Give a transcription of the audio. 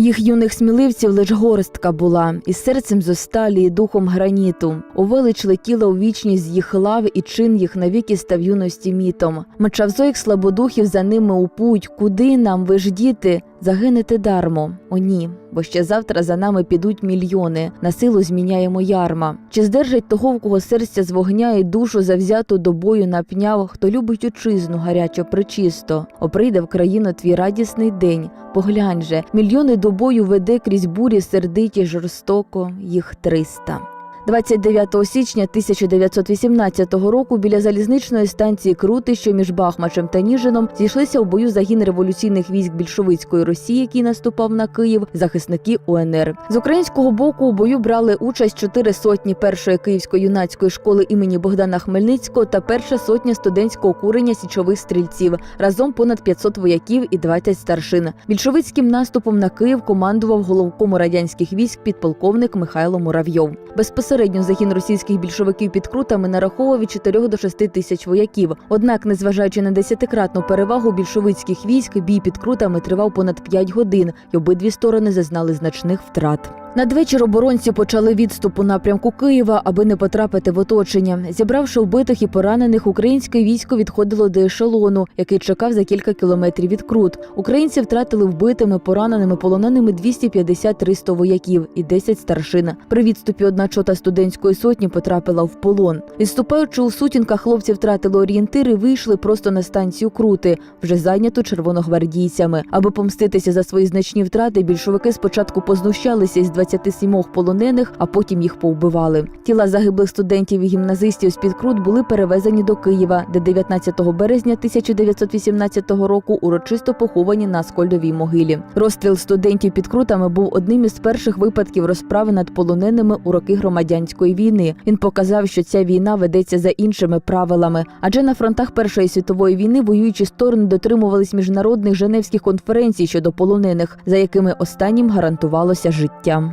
Їх юних сміливців лиш горстка була, із серцем зосталі, і духом граніту. У велич летіла у вічність їх лав, і чин їх навіки став юності мітом. Мчав зоїх слабодухів за ними у путь. Куди нам, ви ж діти, загинете дармо? О ні, бо ще завтра за нами підуть мільйони. На силу зміняємо ярма. Чи здержать того, в кого серця з вогня і душу завзяту до бою напняв, хто любить отчизну гарячо причисто? О, прийде в країну твій радісний день. Поглянь же, мільйони до бою веде крізь бурі сердиті жорстоко, їх триста. 29 січня 1918 року біля залізничної станції Крути, що між Бахмачем та Ніжином, зійшлися у бою загін революційних військ більшовицької Росії, який наступав на Київ, захисники УНР. З українського боку у бою брали участь чотири сотні першої київської юнацької школи імені Богдана Хмельницького та перша сотня студентського курення січових стрільців. Разом понад 500 вояків і 20 старшин. Більшовицьким наступом на Київ командував головкому радянських військ підполковник Михайло Муравйов. Безпосередньо загін російських більшовиків під крутами нараховував від 4 до 6 тисяч вояків. Однак, незважаючи на десятикратну перевагу більшовицьких військ, бій під крутами тривав понад 5 годин, і обидві сторони зазнали значних втрат. Надвечір оборонці почали відступ у напрямку Києва, аби не потрапити в оточення. Зібравши вбитих і поранених, українське військо відходило до ешелону, який чекав за кілька кілометрів від крут. Українці втратили вбитими, пораненими, полоненими 250-300 вояків і 10 старшин. При відступі одна чота студентської сотні потрапила в полон. Відступаючи у сутінках, хлопці втратили орієнтири, вийшли просто на станцію крути, вже зайняту червоногвардійцями. Аби помститися за свої значні втрати, більшовики спочатку познущалися із 27 полонених, а потім їх повбивали. Тіла загиблих студентів і гімназистів з під крут були перевезені до Києва, де 19 березня 1918 року урочисто поховані на Аскольдовій могилі. Розстріл студентів під крутами був одним із перших випадків розправи над полоненими у роки громадянської війни. Він показав, що ця війна ведеться за іншими правилами, адже на фронтах Першої світової війни воюючі сторони дотримувались міжнародних женевських конференцій щодо полонених, за якими останнім гарантувалося життя.